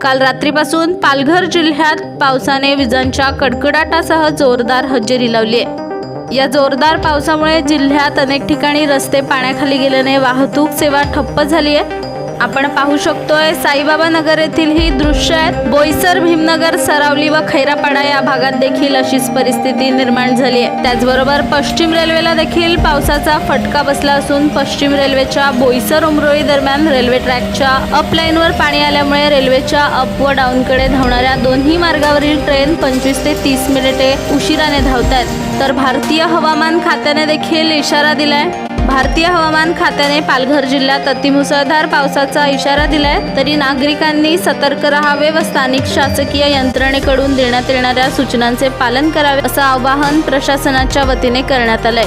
काल रात्रीपासून पालघर जिल्ह्यात पावसाने विजांच्या कडकडाटासह जोरदार हजेरी लावली आहे या जोरदार पावसामुळे जिल्ह्यात अनेक ठिकाणी रस्ते पाण्याखाली गेल्याने वाहतूक सेवा ठप्प झाली आहे आपण पाहू शकतोय साईबाबा नगर येथील ही दृश्य आहेत बोईसर भीमनगर सरावली व खैरापाडा या भागात देखील अशीच परिस्थिती निर्माण झाली आहे. त्याचबरोबर पश्चिम रेल्वेला देखील पावसाचा फटका बसला असून पश्चिम रेल्वेच्या बोईसर उमरोळी दरम्यान रेल्वे ट्रॅकच्या अप लाईनवर पाणी आल्यामुळे रेल्वेच्या अप व डाऊनकडे धावणाऱ्या दोन्ही मार्गावरील ट्रेन पंचवीस ते तीस मिनिटे उशिराने धावत आहेत तर भारतीय हवामान खात्याने देखील इशारा दिलाय. भारतीय हवामान खात्याने पालघर जिल्ह्यात अतिमुसळधार पावसाचा इशारा दिलाय तरी नागरिकांनी सतर्क राहावे व स्थानिक शासकीय यंत्रणेकडून देण्यात येणाऱ्या सूचनांचे पालन करावे असं आवाहन प्रशासनाच्या वतीने करण्यात आलंय.